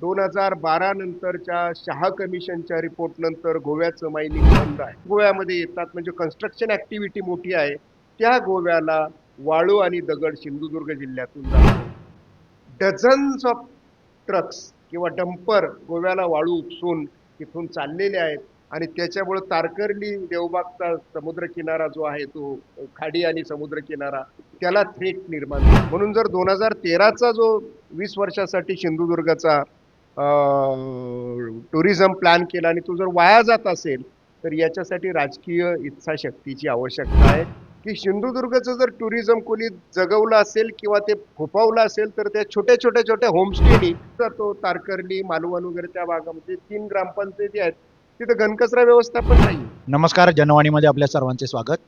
दोन हजार बारा नंतरच्या शहा कमिशनच्या रिपोर्ट नंतर गोव्याचं मायनिंग बंद आहे. गोव्यामध्ये येतात म्हणजे कन्स्ट्रक्शन ऍक्टिव्हिटी मोठी आहे. त्या गोव्याला वाळू आणि दगड सिंधुदुर्ग जिल्ह्यातून जातो डझन्स ऑफ ट्रक्स किंवा डंपर गोव्याला वाळू उपसून तिथून चाललेले आहेत आणि त्याच्यामुळं तारकर्ली देवबागचा समुद्र किनारा जो आहे तो खाडी आणि समुद्र किनारा त्याला थेट निर्माण म्हणून जर दोन हजार तेराचा जो वीस वर्षासाठी सिंधुदुर्गाचा टुरिझम प्लॅन केला आणि तो जर वाया जात असेल तर याच्यासाठी राजकीय इच्छाशक्तीची आवश्यकता आहे. की सिंधुदुर्गचं जर टुरिझम कोणी जगवलं असेल किंवा ते फोपावलं असेल तर त्या छोट्या छोट्या छोट्या होमस्टेनी तो तारकर्ली मालवण वगैरे त्या भागामध्ये तीन ग्रामपंचायती आहेत. तिथं घनकचरा व्यवस्थापन नाही नमस्कार जनवाणीमध्ये आपल्या सर्वांचे स्वागत.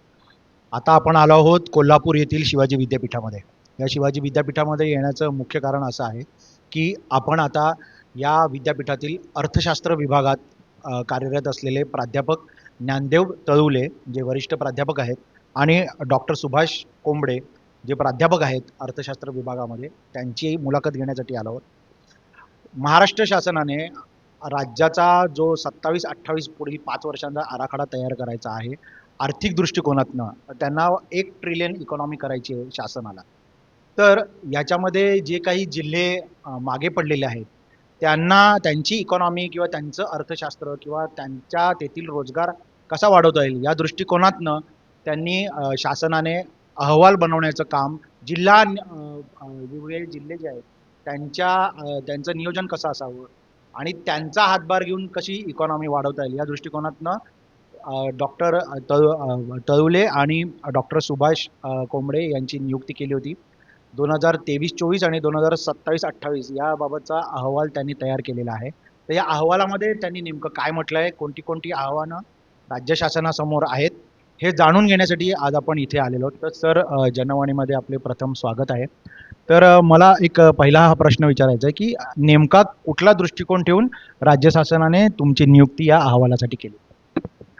आता आपण आलो आहोत कोल्हापूर येथील शिवाजी विद्यापीठामध्ये. या शिवाजी विद्यापीठामध्ये येण्याचं मुख्य कारण असं आहे की आपण आता या विद्यापीठातील अर्थशास्त्र विभागात कार्यरत असलेले प्राध्यापक ज्ञानदेव तळुले जे वरिष्ठ प्राध्यापक आहेत आणि डॉक्टर सुभाष कोंबडे जे प्राध्यापक आहेत अर्थशास्त्र विभागामध्ये त्यांची मुलाखत घेण्यासाठी आलो आहोत. महाराष्ट्र शासनाने राज्याचा जो सत्तावीस अठ्ठावीस पुढील पाच वर्षांचा आराखडा तयार करायचा आहे आर्थिक दृष्टिकोनातनं त्यांना एक ट्रिलियन इकॉनॉमी करायची आहे शासनाला. तर याच्यामध्ये जे काही जिल्हे मागे पडलेले आहेत त्यांना त्यांची इकॉनॉमी किंवा त्यांचं अर्थशास्त्र किंवा त्यांच्या तेथील रोजगार कसा वाढवता येईल या दृष्टिकोनातनं त्यांनी शासनाने अहवाल बनवण्याचं काम जिल्हा वेगवेगळे जिल्हे जे आहेत त्यांच्या त्यांचं नियोजन कसं असावं आणि त्यांचा हातभार घेऊन कशी इकॉनॉमी वाढवता येईल या दृष्टिकोनातनं डॉक्टर तळु तळुले आणि डॉक्टर सुभाष कोंबडे यांची नियुक्ती केली होती. दोन हजार तेवीस चोवीस आणि दोन हजार सत्तावीस अठ्ठावीस याबाबतचा अहवाल त्यांनी तयार केलेला आहे. तर या अहवालामध्ये त्यांनी नेमकं काय म्हटलं आहे कोणती कोणती आव्हानं राज्य शासनासमोर आहेत हे जाणून घेण्यासाठी आज आपण इथे आलेलो आहोत. तर सर जनवाणीमध्ये आपले प्रथम स्वागत आहे. तर मला एक पहिला हा प्रश्न विचारायचा आहे की नेमका कुठला दृष्टिकोन ठेवून राज्य शासनाने तुमची नियुक्ती या अहवालासाठी केली?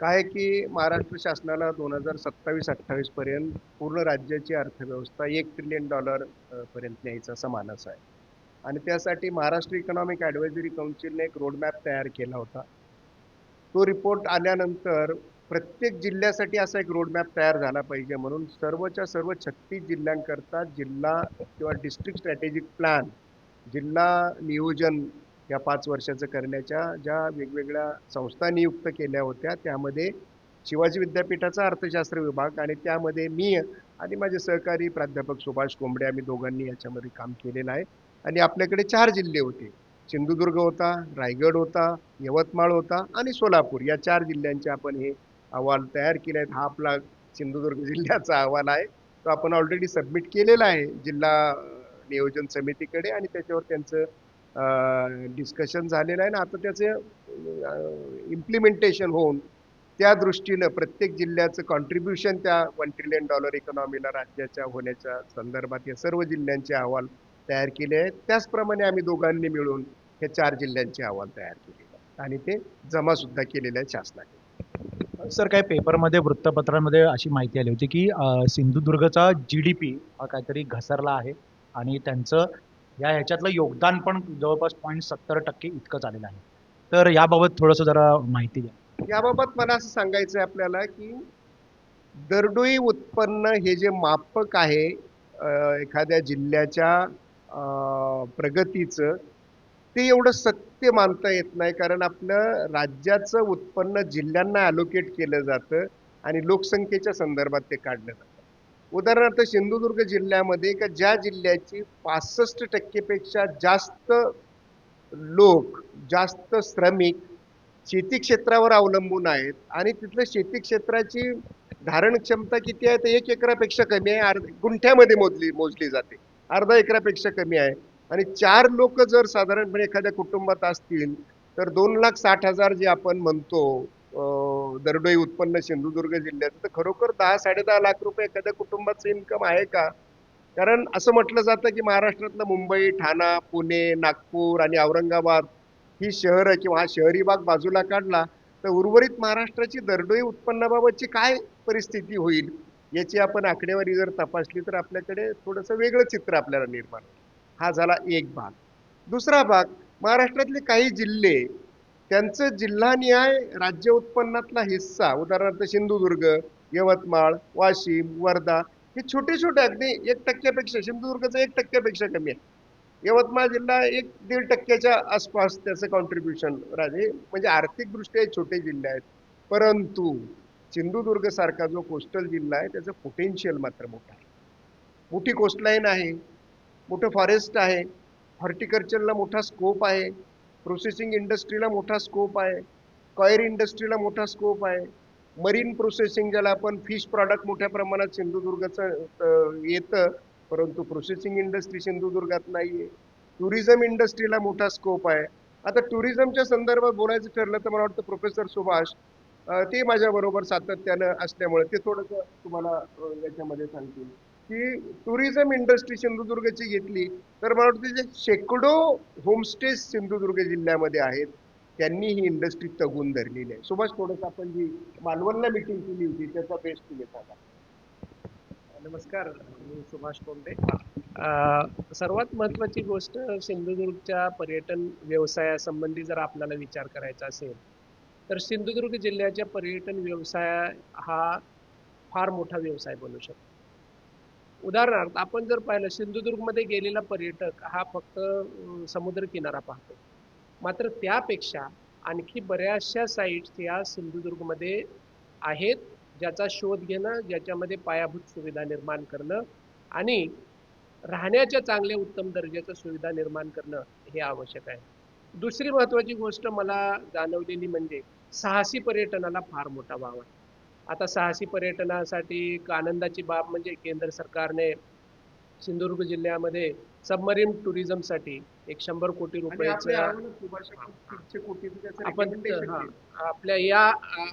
काय की महाराष्ट्र शासनाला दोन हजार सत्तावीस अठ्ठावीस पर्यंत पूर्ण राज्याची अर्थव्यवस्था एक ट्रिलियन डॉलर पर्यंत न्यायचा असा मानस आहे. आणि त्यासाठी महाराष्ट्र इकॉनॉमिक ॲडवायझरी काउन्सिलने एक रोडमॅप तयार केला होता. तो रिपोर्ट आल्यानंतर प्रत्येक जिल्ह्यासाठी असा एक रोडमॅप तयार झाला पाहिजे म्हणून सर्वच्या सर्व छत्तीस जिल्ह्यांकरता जिल्हा किंवा डिस्ट्रिक्ट स्ट्रॅटेजिक प्लॅन जिल्हा नियोजन या पाच वर्षाचं करण्याच्या ज्या वेगवेगळ्या संस्था नियुक्त केल्या होत्या त्यामध्ये शिवाजी विद्यापीठाचा अर्थशास्त्र विभाग आणि त्यामध्ये मी आणि माझे सहकारी प्राध्यापक सुभाष कोंबडे आम्ही दोघांनी याच्यामध्ये काम केलेलं आहे. आणि आपल्याकडे चार जिल्हे होते. सिंधुदुर्ग होता रायगड होता यवतमाळ होता आणि सोलापूर. या चार जिल्ह्यांचे आपण हे अहवाल तयार केले आहेत. हा आपला सिंधुदुर्ग जिल्ह्याचा अहवाल आहे. तो आपण ऑलरेडी सबमिट केलेला आहे जिल्हा नियोजन समितीकडे आणि त्याच्यावर त्यांचं डिस्कशन झालेलं आहे ना आता त्याचे इम्प्लिमेंटेशन होऊन त्या दृष्टीनं प्रत्येक जिल्ह्याचं कॉन्ट्रीब्युशन त्या वन ट्रिलियन डॉलर इकॉनॉमीला राज्याच्या होण्याच्या संदर्भात या सर्व जिल्ह्यांचे अहवाल तयार केले आहेत. त्याचप्रमाणे आम्ही दोघांनी मिळून हे चार जिल्ह्यांचे अहवाल तयार केले आणि ते जमासुद्धा केलेले आहेत शासनाने. सर काही पेपरमध्ये वृत्तपत्रांमध्ये अशी माहिती आली होती की सिंधुदुर्गचा जी डी पी हा काहीतरी घसरला आहे आणि त्यांचं या ह्याच्यातलं योगदान पण जवळपास पॉईंट सत्तर टक्के इतकं आलेलं आहे. तर याबाबत थोडंसं जरा माहिती द्या. याबाबत मला असं सांगायचं आहे आपल्याला की दरडोई उत्पन्न हे जे मापक आहे एखाद्या जिल्ह्याच्या प्रगतीचं ते एवढं सत्य मानता येत नाही. कारण आपलं राज्याचं उत्पन्न जिल्ह्यांना ॲलोकेट केलं जातं आणि लोकसंख्येच्या संदर्भात ते काढलं जातं. उदाहरणार्थ सिंधुदुर्ग जिल्ह्यामध्ये का ज्या जिल्ह्याची पासष्ट टक्केपेक्षा जास्त लोक जास्त श्रमिक शेती क्षेत्रावर अवलंबून आहेत आणि तिथलं शेती क्षेत्राची धारण क्षमता किती आहे? तर एक एकरापेक्षा कमी आहे. अर्ध गुंठ्यामध्ये मोजली मोजली जाते. अर्धा एकरापेक्षा कमी आहे. आणि चार लोक जर साधारणपणे एखाद्या कुटुंबात असतील तर दोन लाख साठ हजार जे आपण म्हणतो दरडोई उत्पन्न सिंधुदुर्ग जिल्ह्याचं तर खरोखर दहा साडेदहा लाख रुपये एखाद्या कुटुंबाचं इन्कम आहे का? कारण असं म्हटलं जातं की महाराष्ट्रातलं मुंबई ठाणा पुणे नागपूर आणि औरंगाबाद ही शहरं किंवा हा शहरी भाग बाजूला काढला तर उर्वरित महाराष्ट्राची दरडोई उत्पन्नाबाबतची काय परिस्थिती होईल याची आपण आकडेवारी जर तपासली तर आपल्याकडे थोडंसं वेगळं चित्र आपल्याला निर्माण हा झाला एक भाग. दुसरा भाग महाराष्ट्रातले काही जिल्हे त्यांचं जिल्हानिहाय राज्य उत्पन्नातला हिस्सा उदाहरणार्थ सिंधुदुर्ग यवतमाळ वाशिम वर्धा हे छोटे छोटे अगदी एक टक्क्यापेक्षा सिंधुदुर्गचं एक टक्क्यापेक्षा कमी आहे. यवतमाळ जिल्हा एक दीड टक्क्याच्या आसपास त्याचं कॉन्ट्रीब्युशन राजे म्हणजे आर्थिकदृष्ट्या छोटे जिल्हे आहेत. परंतु सिंधुदुर्गसारखा जो कोस्टल जिल्हा आहे त्याचं पोटेन्शियल मात्र मोठं आहे. मोठी कोस्टलाईन आहे मोठं फॉरेस्ट आहे हॉर्टिकल्चरला मोठा स्कोप आहे. प्रोसेसिंग इंडस्ट्रीला मोठा स्कोप आहे. कॉयर इंडस्ट्रीला मोठा स्कोप आहे. मरीन प्रोसेसिंग ज्याला आपण फिश प्रॉडक्ट मोठ्या प्रमाणात सिंधुदुर्गचं येतं परंतु प्रोसेसिंग इंडस्ट्री सिंधुदुर्गात नाही आहे टुरिझम इंडस्ट्रीला मोठा स्कोप आहे. आता टुरिझमच्या संदर्भात बोलायचं ठरलं तर मला वाटतं प्रोफेसर सुभाष ते माझ्याबरोबर सातत्यानं असल्यामुळे ते थोडंसं तुम्हाला याच्यामध्ये सांगतील. की टुरिझम इंडस्ट्री सिंधुदुर्गची घेतली तर मला वाटतं जे शेकडो होमस्टे सिंधुदुर्ग जिल्ह्यामध्ये आहेत त्यांनी ही इंडस्ट्री तगून धरलेली आहे. सुभाष थोडंसं आपण जी मालवणला मिटिंग केली होती त्याचा बेस्ट तुम्ही सांगा. नमस्कार मी सुभाष कोंडे. सर्वात महत्त्वाची गोष्ट सिंधुदुर्गच्या पर्यटन व्यवसायासंबंधी जर आपल्याला विचार करायचा असेल तर सिंधुदुर्ग जिल्ह्याच्या पर्यटन व्यवसाय हा फार मोठा व्यवसाय बनू शकतो. उदाहरणार्थ आपण जर पाहिलं सिंधुदुर्गमध्ये गेलेला पर्यटक हा फक्त समुद्रकिनारा पाहतो. मात्र त्यापेक्षा आणखी बऱ्याचशा साईट्स या सिंधुदुर्गमध्ये आहेत ज्याचा शोध घेणं ज्याच्यामध्ये पायाभूत सुविधा निर्माण करणं आणि राहण्याच्या चांगल्या उत्तम दर्जाच्या सुविधा निर्माण करणं हे आवश्यक आहे. दुसरी महत्त्वाची गोष्ट मला जाणवलेली म्हणजे साहसी पर्यटनाला फार मोठा वाव आहे. आता साहसी पर्यटनासाठी एक आनंदाची बाब म्हणजे केंद्र सरकारने सिंधुदुर्ग जिल्ह्यामध्ये सबमरीन टुरिझमसाठी एक शंभर कोटी रुपयाचं आपण. आपल्या या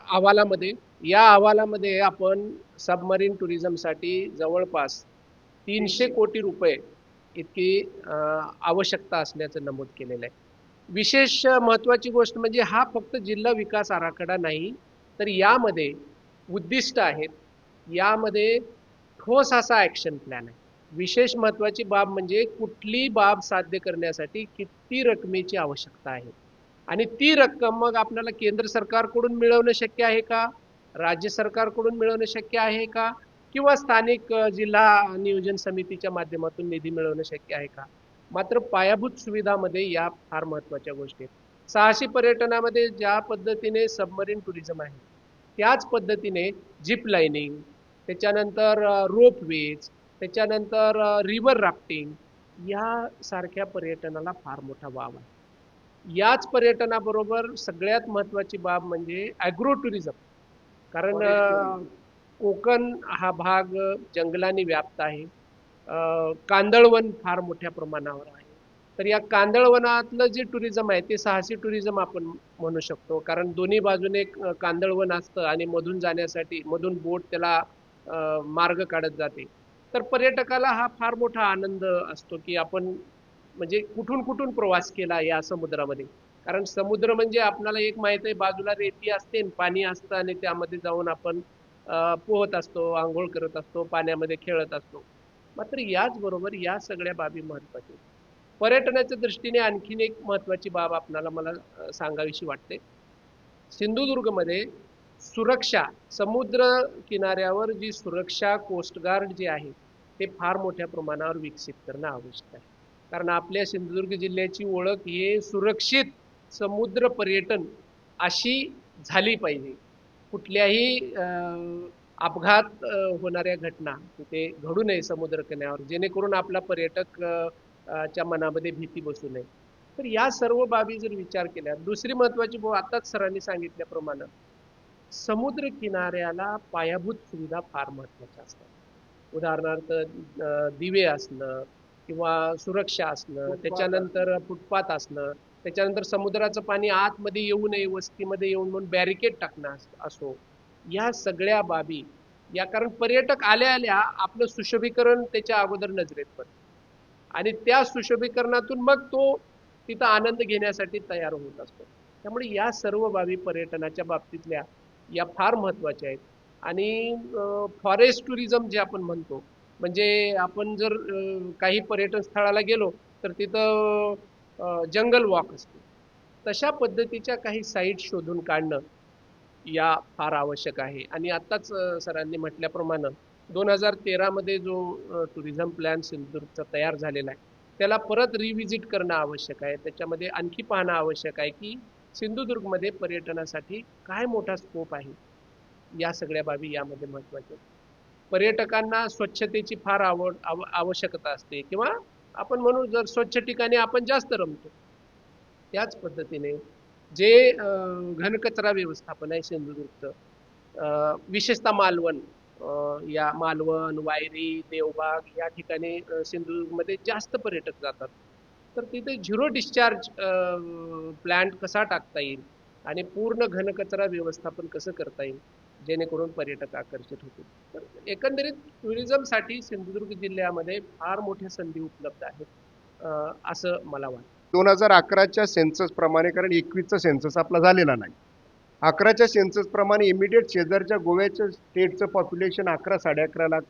अहवालामध्ये या अहवालामध्ये आपण सबमरीन टुरिझमसाठी जवळपास तीनशे कोटी रुपये इतकी आवश्यकता असल्याचं नमूद केलेलं आहे. विशेष महत्त्वाची गोष्ट म्हणजे हा फक्त जिल्हा विकास आराखडा नाही तर यामध्ये उद्दिष्ट आहेत यामध्ये ठोस असा ॲक्शन प्लॅन आहे. विशेष महत्त्वाची बाब म्हणजे कुठली बाब साध्य करण्यासाठी किती रकमेची आवश्यकता आहे. आणि ती रक्कम मग आपल्याला केंद्र सरकारकडून मिळवणं शक्य आहे का? राज्य सरकारकडून मिळवणं शक्य आहे का? किंवा स्थानिक जिल्हा नियोजन समितीच्या माध्यमातून निधी मिळवणं शक्य आहे का? मात्र पायाभूत सुविधामध्ये या फार महत्त्वाच्या गोष्टी आहेत. साहसी पर्यटनामध्ये ज्या पद्धतीने सबमरीन टुरिझम आहे त्याच पद्धतीने जिप लाईनिंग त्याच्यानंतर रोपवेज त्याच्यानंतर रिव्हर राफ्टिंग यासारख्या पर्यटनाला फार मोठा वाव आहे. याच पर्यटनाबरोबर सगळ्यात महत्त्वाची बाब म्हणजे ॲग्रो टुरिझम कारण. कोकण हा भाग जंगलाने व्याप्त आहे. कांदळवन फार मोठ्या प्रमाणावर आहे. तर या कांदळवनातलं जे टुरिझम आहे ते साहसी टुरिझम आपण म्हणू शकतो. कारण दोन्ही बाजूने एक, कांदळवन असतं आणि मधून जाण्यासाठी मधून बोट त्याला मार्ग काढत जाते. तर पर्यटकाला हा फार मोठा आनंद असतो की आपण म्हणजे कुठून कुठून प्रवास केला या समुद्रामध्ये. कारण समुद्र म्हणजे आपल्याला एक माहीत आहे बाजूला रेती असते पाणी असतं आणि त्यामध्ये जाऊन आपण पोहत असतो आंघोळ करत असतो पाण्यामध्ये खेळत असतो. मात्र याचबरोबर या सगळ्या बाबी महत्त्वाच्या आहेत. पर्यटनाच्या दृष्टीने आणखीन एक महत्त्वाची बाब आपणाला मला सांगावीशी वाटते. सिंधुदुर्गमध्ये सुरक्षा समुद्र किनाऱ्यावर जी सुरक्षा कोस्टगार्ड जे आहे ते फार मोठ्या प्रमाणावर विकसित करणं आवश्यक आहे. कारण आपल्या सिंधुदुर्ग जिल्ह्याची ओळख हे सुरक्षित समुद्र पर्यटन अशी झाली पाहिजे. कुठल्याही अपघात होणाऱ्या घटना तिथे घडू नये समुद्र किनाऱ्यावर. जेणेकरून आपला पर्यटक च्या मनामध्ये भीती बसू नये. तर या सर्व बाबी जर विचार केल्या दुसरी महत्त्वाची बाब आताच सरांनी सांगितल्याप्रमाणे समुद्र किनाऱ्याला पायाभूत सुविधा फार महत्त्वाच्या असतात. उदाहरणार्थ दिवे असणं किंवा सुरक्षा असणं त्याच्यानंतर फुटपाथ असणं त्याच्यानंतर समुद्राचं पाणी आतमध्ये येऊ नये वस्तीमध्ये येऊन म्हणून बॅरिकेड टाकणं असो या सगळ्या बाबी या कारण पर्यटक आल्या आल्या आपलं सुशोभीकरण त्याच्या अगोदर नजरेत पडतं. आणि त्या सुशोभीकरणातून मग तो तिथं आनंद घेण्यासाठी तयार होत असतो. त्यामुळे या सर्व बाबी पर्यटनाच्या बाबतीतल्या या फार महत्त्वाच्या आहेत. आणि फॉरेस्ट टुरिझम जे आपण म्हणतो म्हणजे आपण जर काही पर्यटन स्थळाला गेलो तर तिथं जंगल वॉक असते. तशा पद्धतीच्या काही साईट शोधून काढणं या फार आवश्यक आहे. आणि आत्ताच सरांनी म्हटल्याप्रमाणे दोन हजार तेरामध्ये जो टुरिझम प्लॅन सिंधुदुर्गचा तयार झालेला आहे त्याला परत रिव्हिजिट करणं आवश्यक आहे. त्याच्यामध्ये आणखी पाहणं आवश्यक आहे की सिंधुदुर्गमध्ये पर्यटनासाठी काय मोठा स्कोप आहे या सगळ्या बाबी यामध्ये महत्त्वाच्या पर्यटकांना स्वच्छतेची फार आवड आव आवश्यकता असते किंवा आपण म्हणू जर स्वच्छ ठिकाणी आपण जास्त रमतो त्याच पद्धतीने जे घनकचरा व्यवस्थापन आहे सिंधुदुर्गचं विशेषतः मालवण या मालवण वायरी देवबाग या ठिकाणी सिंधुदुर्गमध्ये जास्त पर्यटक जातात. तर तिथे झिरो डिस्चार्ज प्लॅन्ट कसा टाकता येईल आणि पूर्ण घनकचरा व्यवस्थापन कसं करता येईल जेणेकरून पर्यटक आकर्षित होतील? तर एकंदरीत टुरिझमसाठी सिंधुदुर्ग जिल्ह्यामध्ये फार मोठ्या संधी उपलब्ध आहेत असं मला वाटतं. दोन हजार अकराच्या सेन्सस प्रमाणे कारण एकवीसचा सेन्सस आपला झालेला नाही. अकराच्या सेन्ससप्रमाणे इमिडिएट शेजारच्या गोव्याच्या स्टेटचं पॉप्युलेशन अकरा साडे अकरा लाख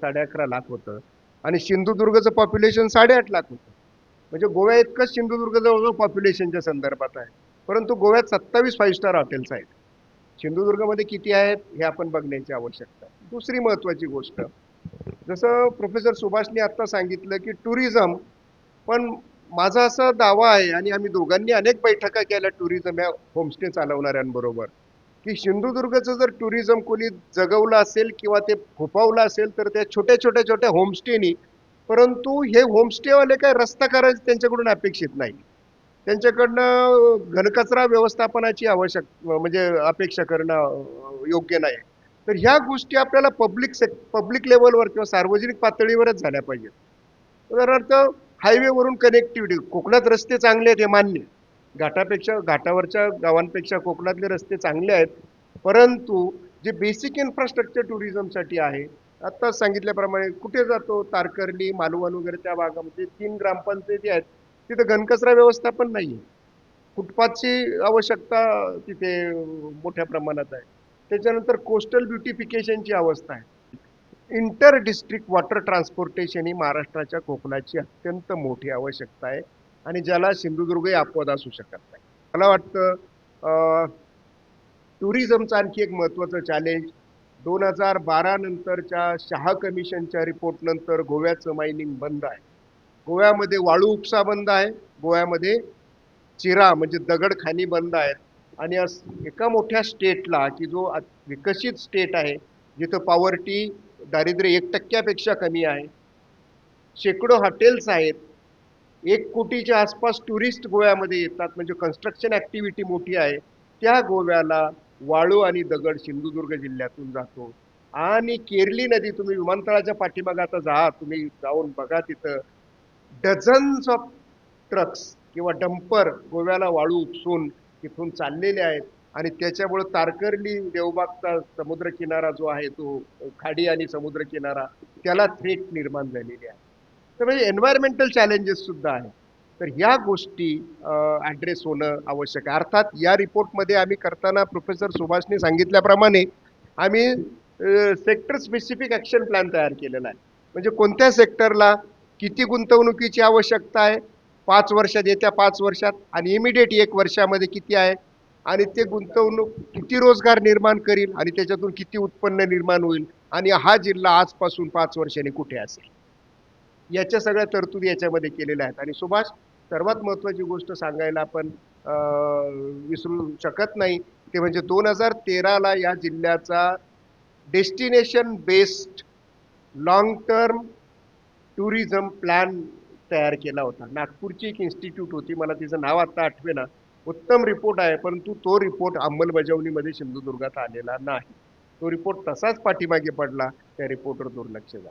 साडे अकरा लाख होतं. आणि सिंधुदुर्गचं पॉप्युलेशन साडेआठ लाख होतं. म्हणजे गोव्या इतकंच सिंधुदुर्ग जवळजवळ पॉप्युलेशनच्या संदर्भात आहे. परंतु गोव्यात सत्तावीस फाईव्ह स्टार हॉटेल्स आहेत. सिंधुदुर्गमध्ये किती आहेत हे आपण बघण्याची आवश्यकता दुसरी महत्त्वाची गोष्ट जसं प्रोफेसर सुभाषने आत्ता सांगितलं की टुरिझम पण माझा असा दावा आहे आणि आम्ही दोघांनी अनेक बैठका केल्या टुरिझम या होमस्टे चालवणाऱ्यांबरोबर की सिंधुदुर्गचं जर टुरिझम कोणी जगवलं असेल किंवा ते फोपावलं असेल तर त्या छोट्या छोट्या छोट्या होमस्टेनी परंतु हे होमस्टेवाले काय रस्ता करायचं त्यांच्याकडून अपेक्षित नाही. त्यांच्याकडनं घनकचरा व्यवस्थापनाची आवश्यक म्हणजे अपेक्षा करणं योग्य नाही. तर ह्या गोष्टी आपल्याला पब्लिक से पब्लिक लेवलवर किंवा सार्वजनिक पातळीवरच झाल्या पाहिजेत. उदाहरणार्थ हायवेवरून कनेक्टिव्हिटी कोकणात रस्ते चांगले आहेत हे मान्य. घाटापेक्षा घाटावरच्या गावांपेक्षा कोकणातले रस्ते चांगले आहेत. परंतु जे बेसिक इन्फ्रास्ट्रक्चर टुरिझमसाठी आहे आत्ताच सांगितल्याप्रमाणे कुठे जातो? तारकर्ली मालवण वगैरे त्या भागामध्ये तीन ग्रामपंचायती आहेत. तिथं घनकचरा व्यवस्थापन नाही आहे फुटपाथची आवश्यकता तिथे मोठ्या प्रमाणात आहे. त्याच्यानंतर कोस्टल ब्युटिफिकेशनची अवस्था आहे. इंटर डिस्ट्रिक्ट वॉटर ट्रान्सपोर्टेशन ही महाराष्ट्राच्या कोकणाची अत्यंत मोठी आवश्यकता आहे आणि ज्याला सिंधुदुर्गही अपवाद असू शकत नाही. मला वाटतं टुरिझमचं आणखी एक महत्त्वाचं चॅलेंज दोन हजार बारा नंतरच्या शहा कमिशनच्या रिपोर्टनंतर गोव्याचं मायनिंग बंद आहे. गोव्यामध्ये वाळू उपसा बंद आहे गोव्यामध्ये चिरा म्हणजे दगडखानी बंद आहेत आणि एका मोठ्या स्टेटला की जो विकसित स्टेट आहे जिथं पॉवर्टी दारिद्र्य एक टक्क्यापेक्षा कमी आहे. शेकडो हॉटेल्स आहेत. एक कोटीच्या आसपास टुरिस्ट गोव्यामध्ये येतात. म्हणजे कन्स्ट्रक्शन ॲक्टिव्हिटी मोठी आहे. त्या गोव्याला वाळू आणि दगड सिंधुदुर्ग जिल्ह्यातून जातो. आणि केरली नदी तुम्ही विमानतळाच्या पाठीमागे आता जा तुम्ही जाऊन बघा तिथं. डझन्स ऑफ ट्रक्स किंवा डंपर गोव्याला वाळू उपसून तिथून चाललेले आहेत. आणि त्याच्यामुळं तारकर्ली देवबागचा समुद्रकिनारा जो आहे तो खाडी आणि समुद्रकिनारा त्याला थेट निर्माण झालेली आहे. तर म्हणजे एन्व्हायरमेंटल चॅलेंजेस सुद्धा तर ह्या गोष्टी ॲड्रेस होणं आवश्यक आहे. अर्थात या रिपोर्टमध्ये आम्ही करताना प्रोफेसर सुभाषने सांगितल्याप्रमाणे आम्ही सेक्टर स्पेसिफिक ॲक्शन प्लॅन तयार केलेला आहे. म्हणजे कोणत्या सेक्टरला किती गुंतवणुकीची आवश्यकता आहे पाच वर्षात येत्या पाच वर्षात आणि इमिडिएट एक वर्षामध्ये किती आहे आणि ते गुंतवणूक किती रोजगार निर्माण करील आणि त्याच्यातून किती उत्पन्न निर्माण होईल आणि हा जिल्हा आजपासून पाच वर्षांनी कुठे असेल? याच्या सगळ्या तरतुदी याच्यामध्ये केलेल्या आहेत. आणि सुभाष सर्वात महत्त्वाची गोष्ट सांगायला आपण विसरू शकत नाही ते म्हणजे दोन हजार तेराला या जिल्ह्याचा destination based long term tourism plan तयार केला होता. नागपूरची एक इन्स्टिट्यूट होती मला तिचं नाव आता आठवेना. उत्तम रिपोर्ट आहे परंतु तो रिपोर्ट अंमलबजावणीमध्ये सिंधुदुर्गात आलेला नाही. तो रिपोर्ट तसाच पाठीमागे पडला त्या रिपोर्टवर दुर्लक्ष झालं.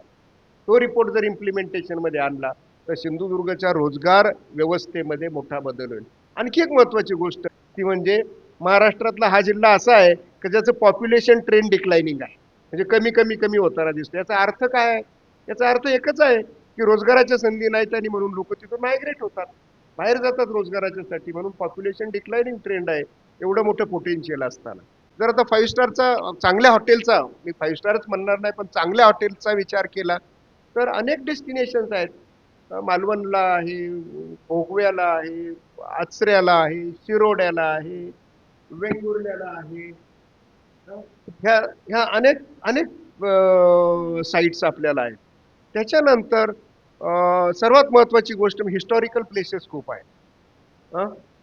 तो रिपोर्ट जर इम्प्लिमेंटेशनमध्ये आणला तर सिंधुदुर्गच्या रोजगार व्यवस्थेमध्ये मोठा बदल होईल. आणखी एक महत्त्वाची गोष्ट ती म्हणजे महाराष्ट्रातला हा जिल्हा असा आहे की ज्याचं पॉप्युलेशन ट्रेंड डिक्लाइनिंग आहे. म्हणजे कमी कमी कमी होताना दिसतो याचा अर्थ काय आहे? याचा अर्थ एकच आहे की रोजगाराच्या संधी नाहीत आणि म्हणून लोक तिथून मायग्रेट होतात. बाहेर जातात रोजगाराच्यासाठी म्हणून पॉप्युलेशन डिक्लाइनिंग ट्रेंड आहे एवढं मोठं पोटेन्शियल असताना. जर आता फाईव्ह स्टारचा चांगल्या हॉटेलचा मी फाईव्ह स्टारच म्हणणार नाही पण चांगल्या हॉटेलचा विचार केला तर अनेक डेस्टिनेशन्स आहेत. मालवणला आहे भोगव्याला आहे आचऱ्याला आहे शिरोड्याला आहे वेंगुर्ल्याला आहे. ह्या ह्या अनेक अनेक साईट्स आपल्याला आहेत. त्याच्यानंतर सर्वात महत्त्वाची गोष्ट म्हणजे हिस्टॉरिकल प्लेसेस खूप आहेत.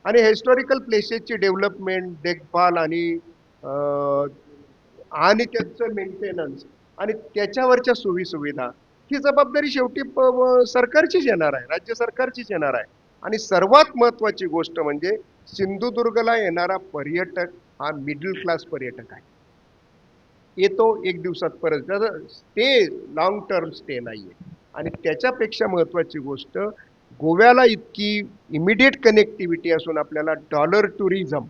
आणि हिस्टॉरिकल प्लेसेसची डेव्हलपमेंट देखभाल आणि आणि त्याचं मेंटेनन्स आणि त्याच्यावरच्या सोयीसुविधा ही जबाबदारी शेवटी प- सरकारचीच येणार आहे राज्य सरकारचीच येणार आहे. आणि सर्वात महत्त्वाची गोष्ट म्हणजे सिंधुदुर्गला येणारा पर्यटक हा मिडल क्लास पर्यटक आहे. येतो एक दिवसात परत. ते स्टे लॉंग टर्म स्टे नाही आहे आणि त्याच्यापेक्षा महत्त्वाची गोष्ट गोव्याला इतकी इमिडिएट कनेक्टिव्हिटी असून आपल्याला डॉलर टुरिझम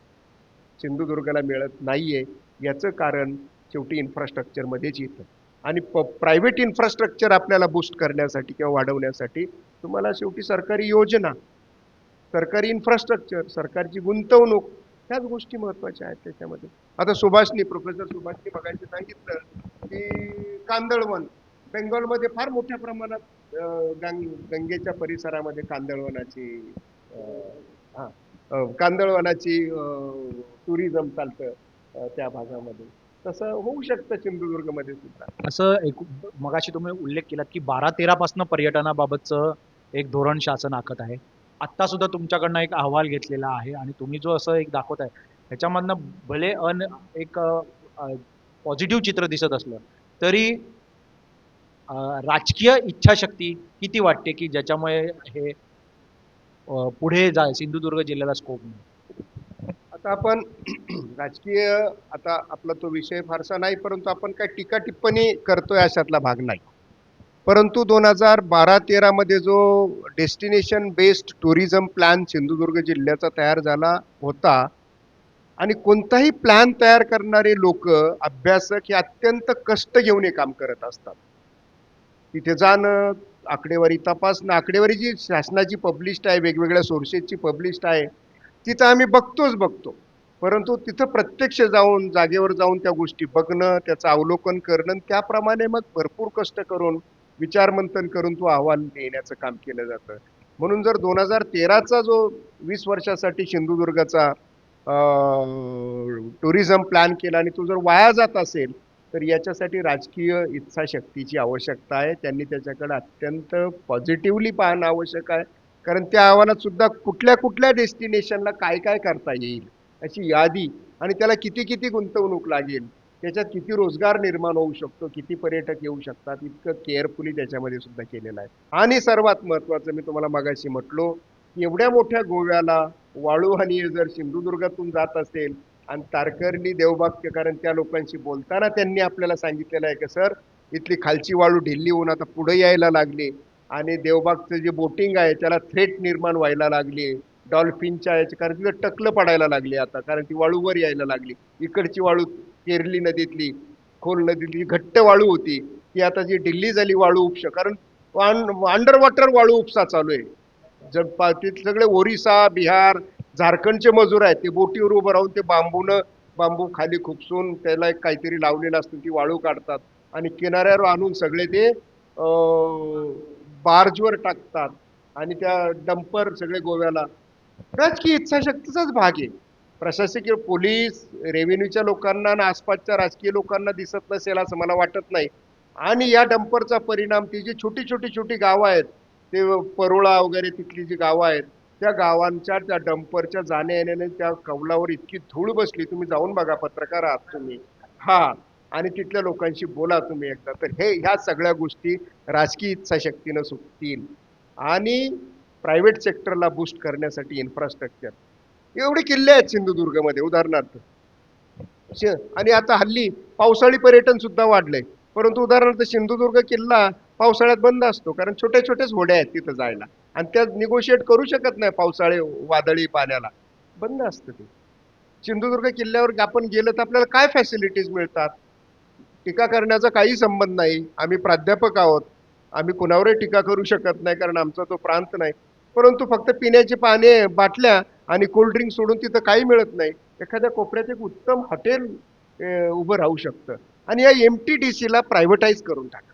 सिंधुदुर्गाला मिळत नाही आहे याचं कारण शेवटी इन्फ्रास्ट्रक्चरमध्येच येतं. आणि प प्रायव्हेट इन्फ्रास्ट्रक्चर आपल्याला बूस्ट करण्यासाठी किंवा वाढवण्यासाठी तुम्हाला शेवटी सरकारी योजना सरकारी इन्फ्रास्ट्रक्चर सरकारची गुंतवणूक ह्याच गोष्टी महत्त्वाच्या आहेत त्याच्यामध्ये. आता सुभाषनी प्रोफेसर सुभाषनी बघायचं सांगितलं की कांदळवन बेंगॉलमध्ये फार मोठ्या प्रमाणात गंग गंगेच्या परिसरामध्ये कांदळवनाची हा, कांदळवनाची टुरिझम चालतं त्या भागामध्ये. तसं होऊ शकतं सिंधुदुर्गमध्ये सुद्धा. असं एक मगाशी तुम्ही उल्लेख केलात की बारा तेरा पासून पर्यटनाबाबतचं एक धोरण शासन आखत आहे. आत्ता सुद्धा तुमच्याकडनं एक अहवाल घेतलेला आहे आणि तुम्ही जो असं एक दाखवत आहे त्याच्यामधनं भले अन एक पॉझिटिव्ह चित्र दिसत असलं तरी राजकीय इच्छाशक्ती किती वाटते की ज्याच्यामुळे हे पुढे जा सिंधुदुर्ग जिल्ह्याला स्कोप नाही आता आपण राजकीय आता आपला तो विषय फारसा नाही परंतु आपण काय टीका टिप्पणी करतोय अशातला भाग नाही. परंतु दोन हजार बारा तेरामध्ये जो destination based tourism plan Sindhudurg जिल्ह्याचा तयार झाला होता आणि कोणताही प्लॅन तयार करणारे लोक अभ्यासक हे अत्यंत कष्ट घेऊन हे काम करत असतात. तिथे जाणं आकडेवारी तपासणं आकडेवारी जी शासनाची पब्लिश्ड आहे वेगवेगळ्या सोर्सेसची पब्लिश्ड आहे तिथं आम्ही बघतोच बघतो. परंतु तिथं प्रत्यक्ष जाऊन जागेवर जाऊन त्या गोष्टी बघणं त्याचं अवलोकन करणं आणि त्याप्रमाणे मग भरपूर कष्ट करून विचारमंथन करून तो अहवाल लिहिण्याचं काम केलं जातं. म्हणून जर दोन हजार तेराचा जो वीस वर्षासाठी सिंधुदुर्गाचा टुरिझम प्लॅन केला आणि तो जर वाया जात असेल तर याच्यासाठी राजकीय इच्छाशक्तीची आवश्यकता आहे. त्यांनी त्याच्याकडे अत्यंत पॉझिटिव्हली पाहणं आवश्यक आहे. कारण त्या आव्हानातसुद्धा सुद्धा कुठल्या कुठल्या डेस्टिनेशनला काय काय करता येईल अशी यादी आणि त्याला किती किती गुंतवणूक लागेल त्याच्यात किती रोजगार निर्माण होऊ शकतो किती पर्यटक येऊ शकतात इतकं केअरफुली त्याच्यामध्ये सुद्धा केलेलं आहे. आणि सर्वात महत्त्वाचं मी तुम्हाला मागाशी म्हटलो की एवढ्या मोठ्या गोव्याला वाळू आणि जर सिंधुदुर्गातून जात असेल आणि तारकर्ली देवबाग कारण त्या लोकांशी बोलताना त्यांनी आपल्याला सांगितलेलं आहे की सर इथली खालची वाळू ढिल्ली होऊन आता पुढे यायला लागली आणि देवबागचं जे बोटिंग आहे त्याला थ्रेट निर्माण व्हायला लागली. डॉल्फिनच्या याच्या कारण तिथं टकलं पडायला लागली आता कारण ती वाळू वर यायला लागली. इकडची वाळू केरली नदीतली खोल नदीतली घट्ट वाळू होती. ती आता जी दिल्ली झाली वाळू उपसा कारण अंडर वॉटर वाळू उपसा चालू आहे. जग तिथले सगळे ओरिसा बिहार झारखंडचे मजूर आहेत ते बोटीवर उभं राहून ते बांबूनं बांबू खाली खुपसून त्याला एक काहीतरी लावलेलं असतं ती वाळू काढतात आणि किनाऱ्यावर आणून सगळे ते बार्जवर टाकतात आणि त्या डंपर सगळे गोव्याला. राजकीय इच्छाशक्तीचाच भाग आहे. प्रशासकीय पोलीस रेव्हेन्यूच्या लोकांना आणि आसपासच्या राजकीय लोकांना दिसत नसेल असं मला वाटत नाही. आणि या डंपरचा परिणाम ती जी छोटी छोटी छोटी गावं आहेत ते परोळा वगैरे तिथली जी गावं आहेत त्या गावांच्या त्या डंपरच्या जाण्या येण्याने त्या कौलावर इतकी धूळ बसली. तुम्ही जाऊन बघा पत्रकार आहात तुम्ही. हा. आणि तिथल्या लोकांशी बोला तुम्ही एकदा. तर हे ह्या सगळ्या गोष्टी राजकीय इच्छाशक्तीनं सुटतील. आणि प्रायव्हेट सेक्टरला बूस्ट करण्यासाठी इन्फ्रास्ट्रक्चर एवढे किल्ले आहेत सिंधुदुर्गमध्ये उदाहरणार्थ. आणि आता हल्ली पावसाळी पर्यटन सुद्धा वाढलंय. परंतु उदाहरणार्थ सिंधुदुर्ग किल्ला पावसाळ्यात बंद असतो. कारण छोटे छोट्याच होड्या आहेत तिथं जायला. आणि त्या निगोशिएट करू शकत नाही पावसाळे वादळी पाण्याला. बंद असतं ते. सिंधुदुर्ग किल्ल्यावर आपण गेलं तर आपल्याला काय फॅसिलिटीज मिळतात? टीका करण्याचा काही संबंध नाही. आम्ही प्राध्यापक आहोत. आम्ही कुणावरही टीका करू शकत नाही कारण आमचा तो प्रांत नाही. परंतु फक्त पिण्याची पाणी बाटल्या आणि कोल्ड्रिंक सोडून तिथं काही मिळत नाही. एखाद्या कोपऱ्यात एक उत्तम हॉटेल उभं राहू शकतं. आणि या एम टी डी सीला प्रायव्हेटाईज करून टाका.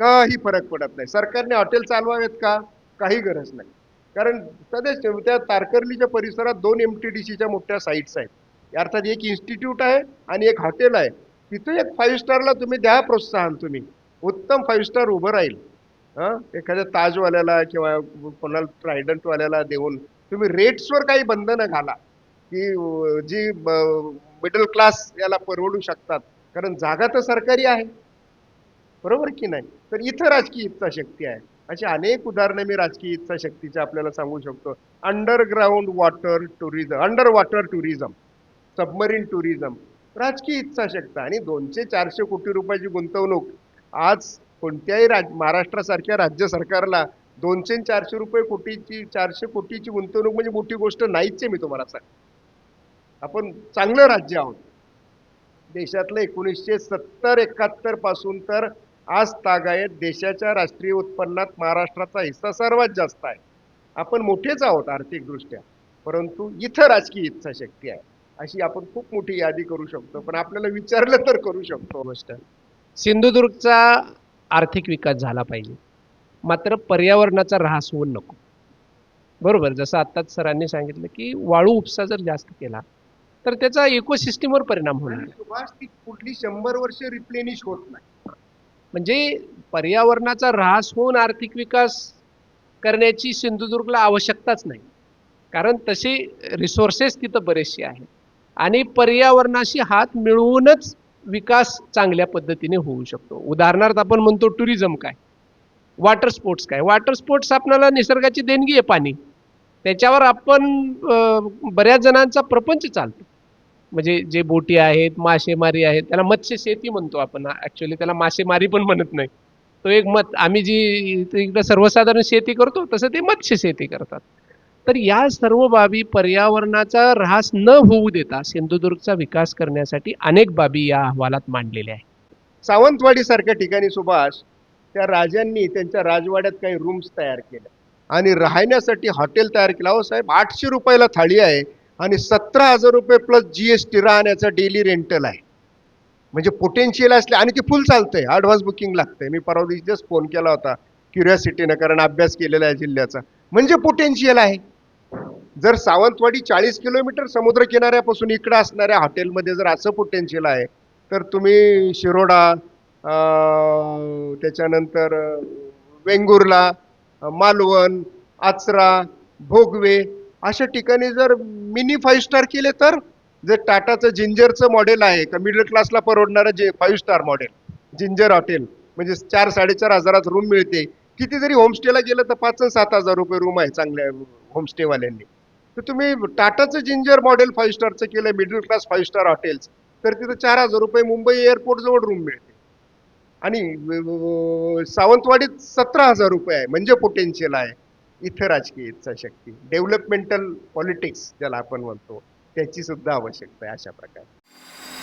काही फरक पडत नाही. सरकारने हॉटेल चालवावेत का? काही गरज नाही. कारण सध्या त्या तारकर्लीच्या परिसरात दोन एम टी डी सीच्या मोठ्या साईट्स आहेत. अर्थात एक इन्स्टिट्यूट आहे आणि एक हॉटेल आहे. तिथे एक फाईव्ह स्टारला तुम्ही द्या प्रोत्साहन तुम्ही. उत्तम फाईव्ह स्टार उभं राहील. हां? एखाद्या ताजवाल्याला किंवा कोणाला ट्रायडंटवाल्याला देऊन तुम्ही रेट्सवर काही बंधनं घाला. की जी मिडल क्लास याला परवडू शकतात. कारण जागा तर सरकारी आहे. बरोबर की नाही? तर इथं राजकीय इच्छाशक्ती आहे. अशी अनेक उदाहरणं मी राजकीय इच्छाशक्तीचे आपल्याला सांगू शकतो. Underground water tourism under water tourism submarine tourism राजकीय इच्छाशक्ती आणि दोनशे चारशे कोटी रुपयाची गुंतवणूक. आज कोणत्याही राज महाराष्ट्रासारख्या राज्य सरकारला दोनशे चारशे रुपये कोटीची चारशे कोटीची गुंतवणूक म्हणजे मोठी गोष्ट नाहीच आहे मी तुम्हाला सांग आपण चांगलं राज्य आहोत. देशातलं एकोणीसशे सत्तर एकाहत्तरपासून तर आज तागायत देशाच्या राष्ट्रीय उत्पन्नात महाराष्ट्राचा हिस्सा सर्वात जास्त आहे. आपण मोठेच आहोत आर्थिकदृष्ट्या. परंतु इथं राजकीय इच्छाशक्ती आहे. अशी आपण खूप मोठी यादी करू शकतो. पण आपल्याला विचारलं तर करू शकतो. गोष्ट. सिंधुदुर्गचा आर्थिक विकास झाला पाहिजे. मात्र पर्यावरणाचा ऱ्हास होऊन नको. बरोबर. जसं आत्ताच सरांनी सांगितलं की वाळू उपसा जर जास्त केला तर त्याचा इकोसिस्टीमवर परिणाम होणार. सुभाष ती पुढली शंभर वर्ष रिप्लेनिश होत नाही. म्हणजे पर्यावरणाचा ऱ्हास होऊन आर्थिक विकास करण्याची सिंधुदुर्गला आवश्यकताच नाही. कारण तसे रिसोर्सेस तिथं बरेचसे आहेत. आणि पर्यावरणाशी हात मिळवूनच विकास चांगल्या पद्धतीने होऊ शकतो. उदाहरणार्थ आपण म्हणतो टुरिझम काय? वॉटर स्पोर्ट्स काय? वॉटर स्पोर्ट्स आपणाला निसर्गाची देणगी आहे पाणी. त्याच्यावर आपण बऱ्याच जणांचा प्रपंच चालतो. म्हणजे जे बोटी आहेत मासेमारी आहेत त्याला मत्स्य शेती म्हणतो आपण. ॲक्च्युली त्याला मासेमारी पण म्हणत नाही. तो एक मत आम्ही जी इकडं सर्वसाधारण शेती करतो तसं ते मत्स्य शेती करतात. तर या सर्व बाबी पर्यावरणाचा ऱ्हास न होऊ देता सिंधुदुर्गचा विकास करण्यासाठी अनेक बाबी या अहवालात मांडलेल्या आहेत. सावंतवाडीसारख्या ठिकाणी सुभाष त्या राजांनी त्यांच्या राजवाड्यात काही रूम्स तयार केल्या. आणि राहण्यासाठी हॉटेल तयार केलं. हो साहेब आठशे रुपयाला थाळी आहे. आणि सतरा हजार रुपये प्लस जी एस टी राहण्याचा डेली रेंटल आहे. म्हणजे पोटेन्शियल असले आणि ते फुल चालतंय. ॲडव्हान्स बुकिंग लागतंय. मी परवा दिवशीच फोन केला होता क्युरियासिटीनं कारण अभ्यास केलेला आहे जिल्ह्याचा. म्हणजे पोटेन्शियल आहे. जर सावंतवाडी चाळीस किलोमीटर समुद्र किनाऱ्यापासून इकडं असणाऱ्या हॉटेलमध्ये जर असं पोटेन्शियल आहे तर तुम्ही शिरोडा त्याच्यानंतर वेंगुर्ला मालवण आचरा भोगवे अशा ठिकाणी जर मिनी फाईव्ह स्टार केले तर जे टाटाचं जिंजरचं मॉडेल आहे का मिडल क्लासला परवडणारं जे five star model Ginger hotel म्हणजे चार साडेचार हजारात रूम मिळते. किती जरी होमस्टेला गेलं तर पाच सात हजार रुपये रूम आहे चांगल्या होमस्टेवाल्यांनी तर तुम्ही टाटाचं जिंजर मॉडेल फाईव्ह स्टारचं केलं middle class five star hotels तर तिथं चार हजार रुपये मुंबई एअरपोर्टजवळ रूम मिळते. आणि सावंतवाडीत सतरा हजार रुपये आहे म्हणजे पोटेन्शियल आहे. इथं राजकीय इच्छाशक्ती डेव्हलपमेंटल पॉलिटिक्स ज्याला आपण म्हणतो त्याची सुद्धा आवश्यकता आहे अशा प्रकारे.